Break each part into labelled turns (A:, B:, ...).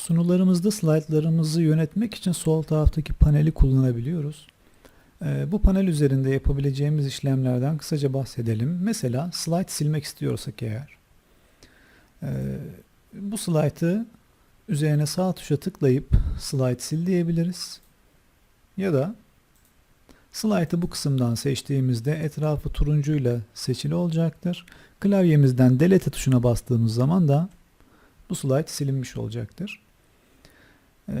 A: Sunularımızda slaytlarımızı yönetmek için sol taraftaki paneli kullanabiliyoruz. Ee, bu panel üzerinde yapabileceğimiz işlemlerden kısaca bahsedelim. Mesela slide silmek istiyorsak eğer, e, bu slaytı üzerine sağ tuşa tıklayıp slide sil diyebiliriz. Ya da slide'ı bu kısımdan seçtiğimizde etrafı turuncuyla seçili olacaktır. Klavyemizden delete tuşuna bastığımız zaman da bu slide silinmiş olacaktır. Ee,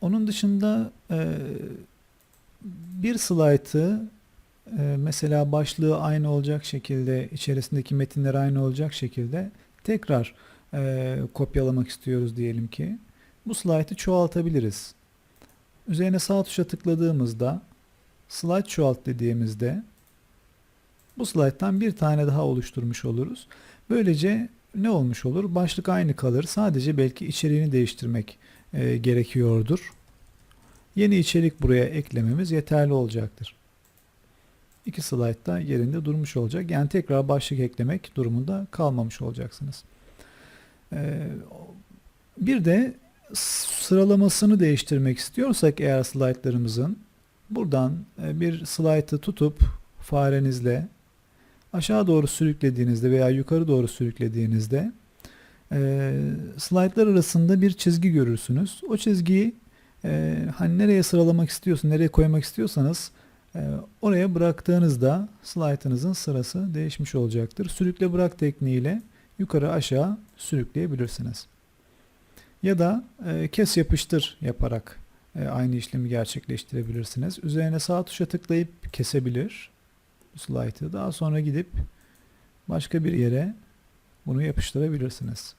A: onun dışında e, bir slaytı e, mesela başlığı aynı olacak şekilde, içerisindeki metinler aynı olacak şekilde tekrar e, kopyalamak istiyoruz diyelim ki. Bu slaytı çoğaltabiliriz. Üzerine sağ tuşa tıkladığımızda slide çoğalt dediğimizde bu slayttan bir tane daha oluşturmuş oluruz. Böylece ne olmuş olur? Başlık aynı kalır. Sadece belki içeriğini değiştirmek e, gerekiyordur. Yeni içerik buraya eklememiz yeterli olacaktır. İki slayt da yerinde durmuş olacak. Yani tekrar başlık eklemek durumunda kalmamış olacaksınız. Ee, bir de sıralamasını değiştirmek istiyorsak eğer slaytlarımızın buradan e, bir slaytı tutup farenizle aşağı doğru sürüklediğinizde veya yukarı doğru sürüklediğinizde e, slaytlar arasında bir çizgi görürsünüz. O çizgiyi e, hani nereye sıralamak istiyorsun, nereye koymak istiyorsanız e, oraya bıraktığınızda slaytınızın sırası değişmiş olacaktır. Sürükle bırak tekniğiyle yukarı aşağı sürükleyebilirsiniz. Ya da e, kes yapıştır yaparak e, aynı işlemi gerçekleştirebilirsiniz. Üzerine sağ tuşa tıklayıp kesebilir slaytı. Daha sonra gidip başka bir yere bunu yapıştırabilirsiniz.